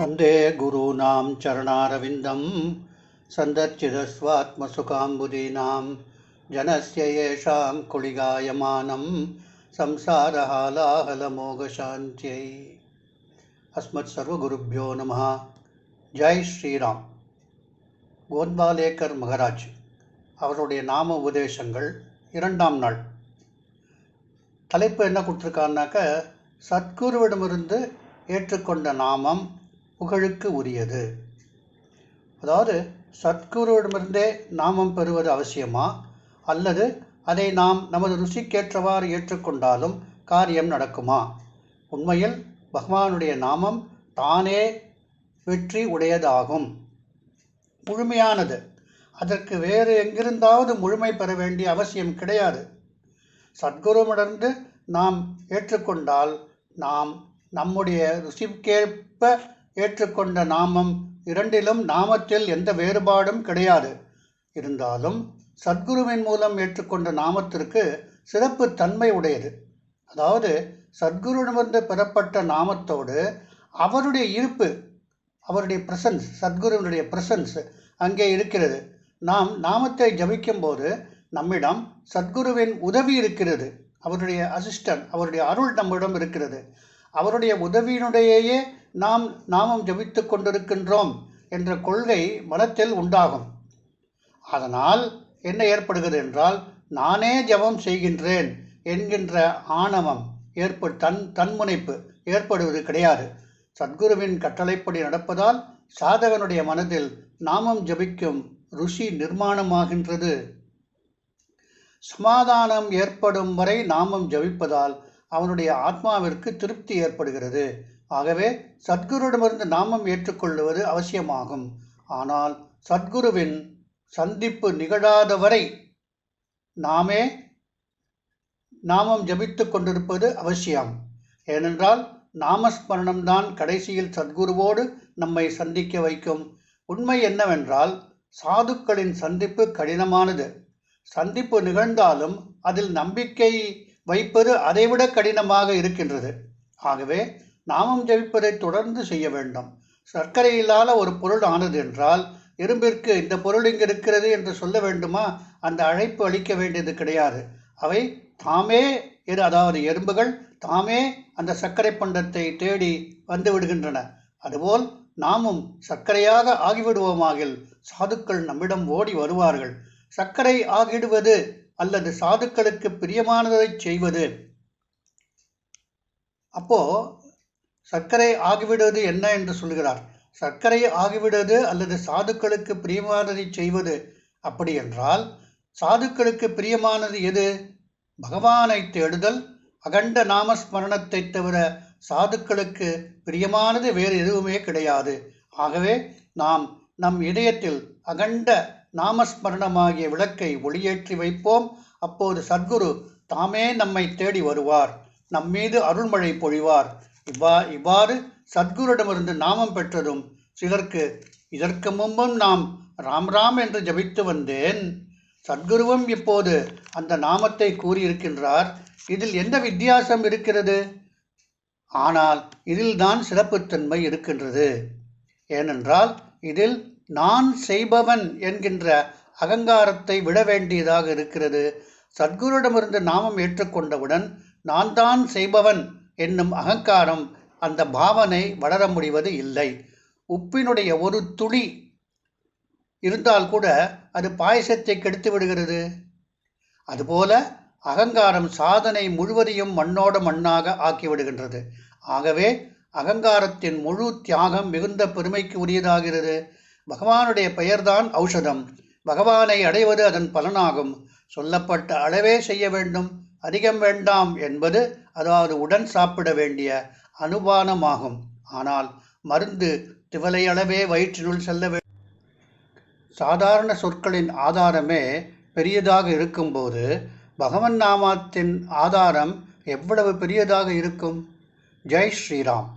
वन्दे गुरूणां चरणारविन्दं सन्दर्चितस्वात्मसुखाम्बुदीनां जनस्य येषां कुळिगायमानं संसारहालाहलमोघशान्त्यै अस्मत् सर्वगुरुभ्यो நமः ஜெய் ஸ்ரீராம் கோத்பாலேக்கர் மகராஜ் அவருடைய நாம உபதேசங்கள் இரண்டாம் நாள் தலைப்பு என்ன கொடுத்துருக்காருனாக்க சத்குருவிடமிருந்து ஏற்றுக்கொண்ட நாமம் புகழுக்கு உரியது. அதாவது சத்குருவிடமிருந்தே நாமம் பெறுவது அவசியமா? அல்லது அதை நாம் நமது ருசிக்கேற்றவாறு ஏற்றுக்கொண்டாலும் காரியம் நடக்குமா? உண்மையில் பகவானுடைய நாமம் தானே வெற்றி உடையதாகும். முழுமையானது. அதற்கு வேறு எங்கிருந்தாவது முழுமை பெற வேண்டிய அவசியம் கிடையாது. சத்குருவிடந்து நாம் ஏற்றுக்கொண்டால் நாம் நம்முடைய ருசிக்கேற்ப ஏற்றுக்கொண்ட நாமம் இரண்டிலும் நாமத்தில் எந்த வேறுபாடும் கிடையாது. இருந்தாலும் சத்குருவின் மூலம் ஏற்றுக்கொண்ட நாமத்திற்கு சிறப்பு தன்மை உடையது. அதாவது சத்குருவிடமிருந்து பெறப்பட்ட நாமத்தோடு அவருடைய இருப்பு அவருடைய பிரசன்ஸ் சத்குருவினுடைய பிரசன்ஸ் அங்கே இருக்கிறது. நாம் நாமத்தை ஜபிக்கும்போது நம்மிடம் சத்குருவின் உதவி இருக்கிறது. அவருடைய அசிஸ்டன்ட் அவருடைய அருள் நம்மிடம் இருக்கிறது. அவருடைய உதவியினுடையே நாம் நாமம் ஜபித்து கொண்டிருக்கின்றோம் என்ற கொள்கை மனத்தில் உண்டாகும். அதனால் என்ன ஏற்படுகிறது என்றால் நானே ஜபம் செய்கின்றேன் என்கின்ற ஆணவம் ஏற்ப தன் தன்முனைப்பு ஏற்படுவது கிடையாது. சத்குருவின் கட்டளைப்படி நடப்பதால் சாதகனுடைய மனதில் நாமம் ஜபிக்கும் ருசி நிர்மாணமாகின்றது. சமாதானம் ஏற்படும் வரை நாமம் ஜபிப்பதால் அவனுடைய ஆத்மாவிற்கு திருப்தி ஏற்படுகிறது. ஆகவே சத்குருவிடமிருந்து நாமம் ஏற்றுக்கொள்வது அவசியமாகும். ஆனால் சத்குருவின் சந்திப்பு நிகழாதவரை நாமே நாமம் ஜபித்து கொண்டிருப்பது அவசியம். ஏனென்றால் நாமஸ்மரணம்தான் கடைசியில் சத்குருவோடு நம்மை சந்திக்க வைக்கும். உண்மை என்னவென்றால் சாதுக்களின் சந்திப்பு கடினமானது. சந்திப்பு நிகழ்ந்தாலும் அதில் நம்பிக்கை வைப்பது அதைவிட கடினமாக இருக்கின்றது. ஆகவே நாமம் ஜபிப்பதை தொடர்ந்து செய்ய வேண்டும். சர்க்கரை இல்லாத ஒரு பொருள் ஆனது என்றால் எறும்பிற்கு இந்த பொருள் இங்கு இருக்கிறது என்று சொல்ல வேண்டுமா? அந்த அழைப்பு அளிக்க வேண்டியது கிடையாது. அவை தாமே அதாவது எறும்புகள் தாமே அந்த சர்க்கரை பண்டத்தை தேடி வந்து விடுகின்றன. அதுபோல் நாமும் சர்க்கரையாக ஆகிவிடுவோமாகில் சாதுக்கள் நம்மிடம் ஓடி வருவார்கள். சர்க்கரை ஆகிடுவது அல்லது சாதுக்களுக்கு பிரியமானதை செய்வது. அப்போ சர்க்கரை ஆகிவிடுவது என்ன என்று சொல்கிறார் சர்க்கரை ஆகிவிடுவது அல்லது சாதுக்களுக்கு பிரியமானதை செய்வது அப்படி என்றால் சாதுக்களுக்கு பிரியமானது எது? பகவானை தேடுதல் அகண்ட நாமஸ்மரணத்தை தவிர சாதுக்களுக்கு பிரியமானது வேறு எதுவுமே கிடையாது. ஆகவே நாம் நம் இதயத்தில் அகண்ட நாமஸ்மரணமாகிய விளக்கை ஒளியேற்றி வைப்போம். அப்போது சத்குரு தாமே நம்மை தேடி வருவார். நம்மீது அருள்மழை பொழிவார். இவ்வா இவ்வாறு சத்குருடமிருந்து நாமம் பெற்றதும் சிலருக்கு இதற்கு முன்பும் நாம் ராம் ராம் என்று ஜபித்து வந்தேன். சத்குருவும் இப்போது அந்த நாமத்தை கூறியிருக்கின்றார். இதில் எந்த வித்தியாசம் இருக்கிறது? ஆனால் இதில்தான் சிறப்புத்தன்மை இருக்கின்றது. ஏனென்றால் இதில் நான் செய்பவன் என்கின்ற அகங்காரத்தை விட வேண்டியதாக இருக்கிறது. சத்குருடமிருந்து நாமம் ஏற்றுக்கொண்டவுடன் நான் தான் செய்பவன் என்னும் அகங்காரம் அந்த பாவனை வளர முடிவது இல்லை. உப்பினுடைய ஒரு துளி இருந்தால் கூட அது பாயசத்தை கெடுத்து விடுகிறது. அதுபோல அகங்காரம் சாதனை முழுவதையும் மண்ணோட மண்ணாக ஆக்கிவிடுகின்றது ஆகவே அகங்காரத்தின் முழு தியாகம் மிகுந்த பெருமைக்கு உரியதாகிறது. பகவானுடைய பெயர்தான் ஔஷதம். பகவானை அடைவது அதன் பலனாகும். சொல்லப்பட்ட அளவே செய்ய வேண்டும் அதிகம் வேண்டாம் என்பது அதாவது உடன் சாப்பிட வேண்டிய அனுபானமாகும். ஆனால் மருந்து திவலை அளவே வயிற்றினுள் செல்ல வேண்டும் சாதாரண சொற்களின் ஆதாரமே பெரியதாக இருக்கும்போது பகவன் நாமத்தின் ஆதாரம் எவ்வளவு பெரியதாக இருக்கும்? ஜெய் ஸ்ரீராம்.